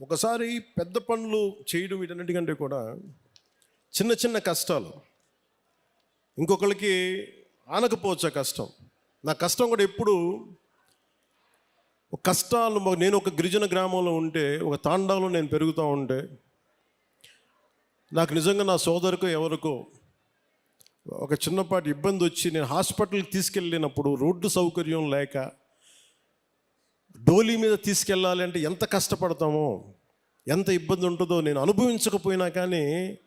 ఒకసారి పెద్ద పనులు చేయడం వీటన్నిటికంటే కూడా చిన్న చిన్న కష్టాలు. ఇంకొకరికి ఆనకపోవచ్చు కష్టం? నా కష్టం కూడా ఎప్పుడు ఒక కష్టాలు నేను ఒక గిరిజన గ్రామంలో ఉంటే ఒక తాండాలో నేను పెరుగుతూ ఉంటే నాకు నిజంగా నా సోదరుకో ఎవరికో ఒక చిన్నపాటి ఇబ్బంది వచ్చి నేను హాస్పిటల్కి తీసుకెళ్ళినప్పుడు రోడ్డు సౌకర్యం లేక డోలీ మీద తీసుకెళ్ళాలి అంటే ఎంత కష్టపడతామో ఎంత ఇబ్బంది ఉంటుందో నేను అనుభవించకపోయినా కానీ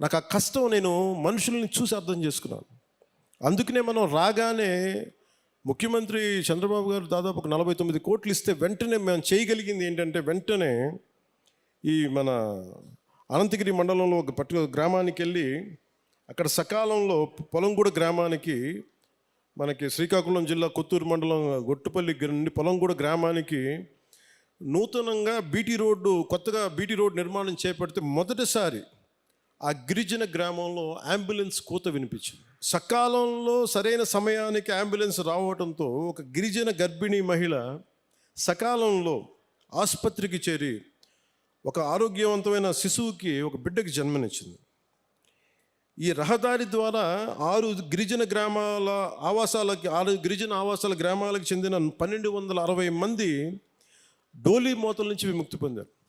నాకు ఆ కష్టం నేను మనుషుల్ని చూసి అర్థం చేసుకున్నాను. అందుకనే మనం రాగానే ముఖ్యమంత్రి చంద్రబాబు గారు దాదాపు ఒక నలభై తొమ్మిది కోట్లు ఇస్తే వెంటనే మేము చేయగలిగింది ఏంటంటే వెంటనే ఈ మన అనంతగిరి మండలంలో ఒక పట్టు గ్రామానికి వెళ్ళి అక్కడ సకాలంలో పొలంగూడ గ్రామానికి మనకి శ్రీకాకుళం జిల్లా కొత్తూరు మండలం గొట్టుపల్లి నుండి పొలంగూడ గ్రామానికి నూతనంగా బీటీ రోడ్డు కొత్తగా బీటీ రోడ్డు నిర్మాణం చేపడితే మొదటిసారి ఆ గిరిజన గ్రామంలో అంబులెన్స్ కూత వినిపించింది. సకాలంలో సరైన సమయానికి అంబులెన్స్ రావడంతో ఒక గిరిజన గర్భిణీ మహిళ సకాలంలో ఆసుపత్రికి చేరి ఒక ఆరోగ్యవంతమైన శిశువుకి ఒక బిడ్డకి జన్మనిచ్చింది. ఈ రహదారి ద్వారా ఆరు గిరిజన గ్రామాల ఆవాసాలకి ఆరు గిరిజన ఆవాసాల గ్రామాలకు చెందిన పన్నెండు వందల అరవై మంది డోలీ మోతల నుంచి విముక్తి పొందారు.